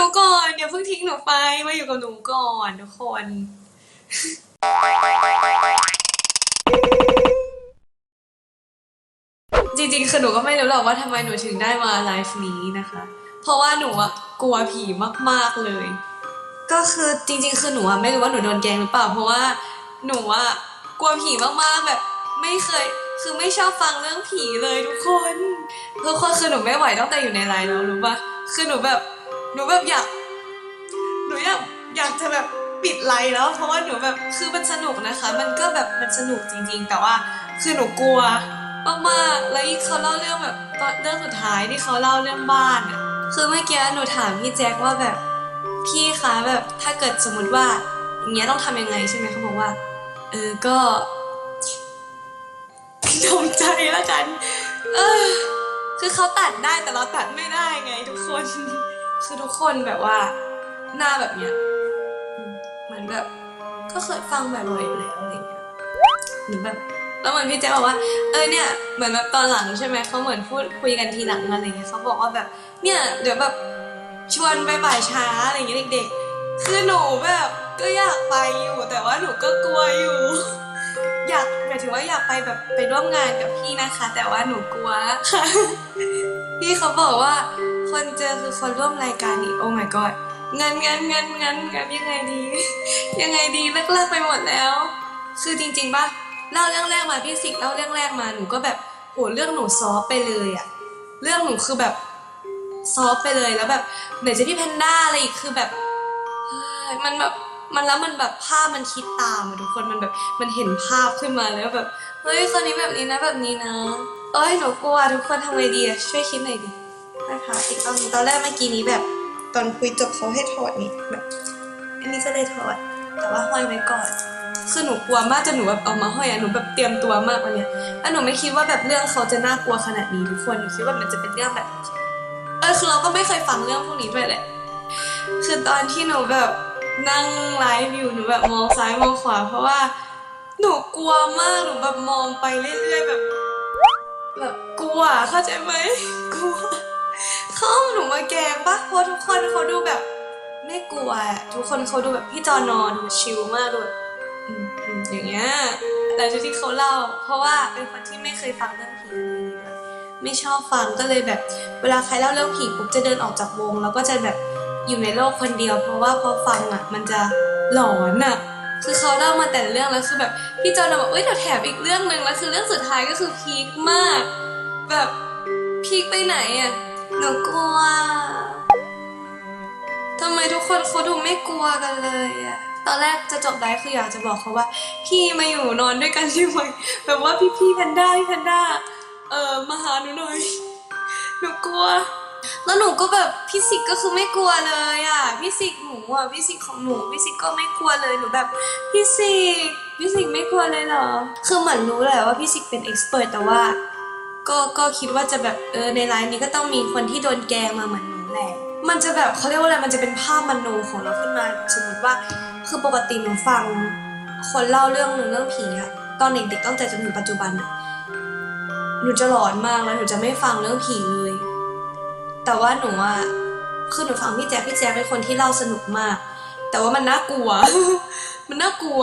หนูก่อนอย่าเพิ่งทิ้งหนูไปมาอยู่กับหนูก่อนทุกคน จริงๆคือหนูก็ไม่รู้หรอกว่าทำไมหนูถึงได้มาไลฟ์นี้นะคะ เพราะว่าหนูอะกลัวผีมากๆเลย ก็คือจริง ๆ คือหนูอะไม่รู้ว่าหนูโดนแกล้งหรือเปล่า เพราะว่าหนูอะกลัวผีมากๆแบบ ไม่เคยคือไม่ชอบฟังเรื่องผีเลยทุกคนทุกคนคือหนูไม่ไหวตั้งแต่อยู่ในไลน์แล้วรู้ปะคือหนูแบบ นูแบบอยาก หนูอยากอยากจะแบบปิดไลน์แล้ว เพราะว่าหนูแบบคือมันสนุกนะคะ มันก็แบบมันสนุกจริง ๆ แต่ว่าคือหนูกลัวมากๆแล้วยิ่งเขาเล่าเรื่องแบบตอนเรื่องสุดท้ายที่เขาเล่าเรื่องบ้านอะคือเมื่อกี้หนูถามพี่แจ็คว่าแบบพี่คะแบบถ้าเกิดสมมติว่า อย่างเงี้ยต้องทำยังไงใช่ไหมเขาบอกว่า เออก็ทำใจแล้วกัน เออ คือเขาตัดได้แต่เราตัดไม่ได้ไงทุกคน คือทุกคนแบบว่าหน้าแบบเนี้ยเหมือนแบบก็เคยฟังบ่อยๆแล้วอะไรเงี้ยหรือแบบแล้วเหมือนพี่แจ๊บอกว่า เออเนี่ยเหมือนแบบตอนหลังใช่ไหมเขาเหมือนพูดคุยกันทีหลังอะไรเงี้ยเขาบอกว่าแบบเนี่ยเดี๋ยวแบบชวนไปป่าช้าอะไรเงี้ยเด็กๆ คือหนูแบบก็อยากไปอยู่ แต่ว่าหนูก็กลัวอยู่ อยากหมายถึงว่าอยากไปแบบไปร่วมงานกับพี่นะคะ แต่ว่าหนูกลัว พี่เขาบอกว่า คนเจอคือคนร่วมรายการนี่โอ้ my god เงินเงินเงินเงินเงินยังไงดี ยังไงดีเลิกเลิกไปหมดแล้ว คือจริงๆป่ะเล่าเรื่องแรกมาพี่สิกเล่าเรื่องแรกมาหนูก็แบบโหเรื่องหนูซอฟไปเลยอะเรื่องหนูคือแบบซอฟไปเลยแล้วแบบไหนจะพี่แพนด้าอะไรอีกคือแบบมันแบบมันแล้วมันแบบภาพมันคิดตามอะทุกคนมันแบบมันเห็นภาพขึ้นมาแล้วแบบเฮ้ยคนนี้แบบนี้นะแบบนี้นะเอ้ยหนูกลัวทุกคนทำไงดีอะช่วยคิดหน่อยดิ นะคะอีกตอนนี้ตอนแรกเมื่อกี้นี้แบบ ตอนคุยจบเขาให้ถอดนี่แบบอันนี้ก็เลยถอด แต่ว่าห้อยไว้ก่อน คือหนูกลัวมากจนหนูแบบเอามาห้อยอะหนูแบบเตรียมตัวมากวันเนี้ยแล้วหนูไม่คิดว่าแบบเรื่องเขาจะน่ากลัวขนาดนี้ทุกคนหนูคิดว่ามันจะเป็นเรื่องแบบ เออคือเราก็ไม่เคยฟังเรื่องพวกนี้ด้วยแหละ คือตอนที่หนูแบบนั่งไลฟ์อยู่หนูแบบมองซ้ายมองขวา เพราะว่าหนูกลัวมากหนูแบบมองไปเรื่อยๆแบบ แบบกลัวเข้าใจไหมกลัว เขาเอาหนูมาแกงปะเพราะทุกคนเขาดูแบบ ไม่กลัวอะทุกคนเขาดูแบบพี่จอนอนดูชิลมากดูแบบอืมอืมอย่างเงี้ยแต่ที่เขาเล่า เพราะว่าเป็นคนที่ไม่เคยฟังเรื่องผีเลยไม่ชอบฟังก็เลยแบบ เวลาใครเล่าเรื่องผีปุ๊บจะเดินออกจากวง แล้วก็จะแบบอยู่ในโลกคนเดียว เพราะว่าพอฟังอะ มันจะหลอนอะ คือเขาเล่ามาแต่ละเรื่องแล้วคือแบบพี่จอนบอกเอ้ยเดี๋ยวแถมอีกเรื่องหนึ่งแล้วคือเรื่องสุดท้ายก็คือพีคมาก แบบพีคไปไหนอะ หนูกลัว ทำไมทุกคนเขาดูไม่กลัวกันเลยอะตอนแรกจะจบไลฟ์คืออยากจะบอกเขาว่า พี่มาอยู่นอนด้วยกันได้ไหมแบบว่าพี่พี่แพนด้าพี่แพนด้าเออมาหาหนูหน่อย หนูกลัว แล้วหนูก็แบบพี่สิกก็คือไม่กลัวเลยอะพี่สิกหนูอะพี่สิกของหนูพี่สิกก็ไม่กลัวเลยหนูแบบพี่สิกพี่สิกไม่กลัวเลยเหรอ คือเหมือนรู้แหละว่าพี่สิกเป็นเอ็กซ์เพรสแต่ว่า ก็ก็คิดว่าจะแบบเออในไลน์นี้ก็ต้องมีคนที่โดนแกงมาเหมือนหนูแหละมันจะแบบเขาเรียกว่าอะไรมันจะเป็นภาพมโนของเราขึ้นมาสมมติว่า คือปกติหนูฟัง คนเล่าเรื่องหนึ่งเรื่องผีอะตอนเด็กๆตั้งแต่จนถึงปัจจุบันอะหนูจะหลอนมากแล้วหนูจะไม่ฟังเรื่องผีเลย แต่ว่าหนูอะคือหนูฟังพี่แจ๊คพี่แจ๊คเป็นคนที่เล่าสนุกมาก แต่ว่ามันน่ากลัว มันน่ากลัว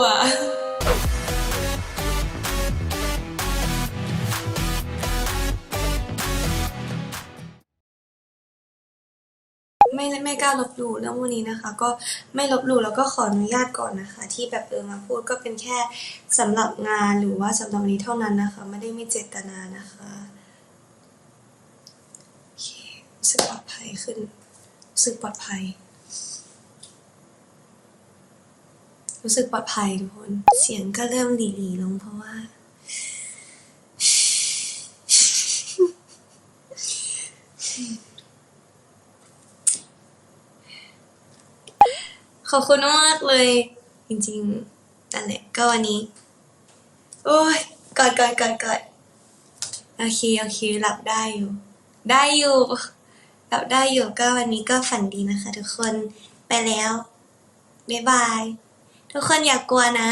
ไม่ไม่กล้าลบหลู่เรื่องพวกนี้นะคะ ก็ไม่ลบหลู่แล้วก็ขออนุญาตก่อนนะคะ ที่แบบเออมาพูดก็เป็นแค่สำหรับงานหรือว่าสำหรับวันนี้เท่านั้นนะคะ ไม่ได้มีเจตนานะคะโอเครู้สึกปลอดภัยขึ้นรู้สึกปลอดภัย รู้สึกปลอดภัยทุกคนเสียงก็เริ่มหลีๆลงเพราะว่า ขอบคุณมากเลย จริงๆนั่นแหละก็วันนี้ โอ้ยกอดกอดกอดกอดโอเคโอเคหลับได้อยู่ ได้อยู่หลับได้อยู่ก็วันนี้ก็ฝันดีนะคะ ทุกคนไปแล้วบ๊ายบาย ทุกคนอย่ากกลัวนะ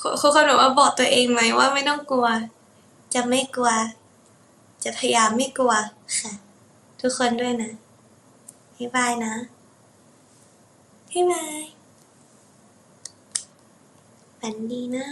คุณคนบอกว่าบอกตัวเองไหมว่าไม่ต้องกลัว จะไม่กลัว จะพยายามไม่กลัวค่ะ ทุกคนด้วยนะบ๊ายบายนะ บ๊ายบายฝันดีนะ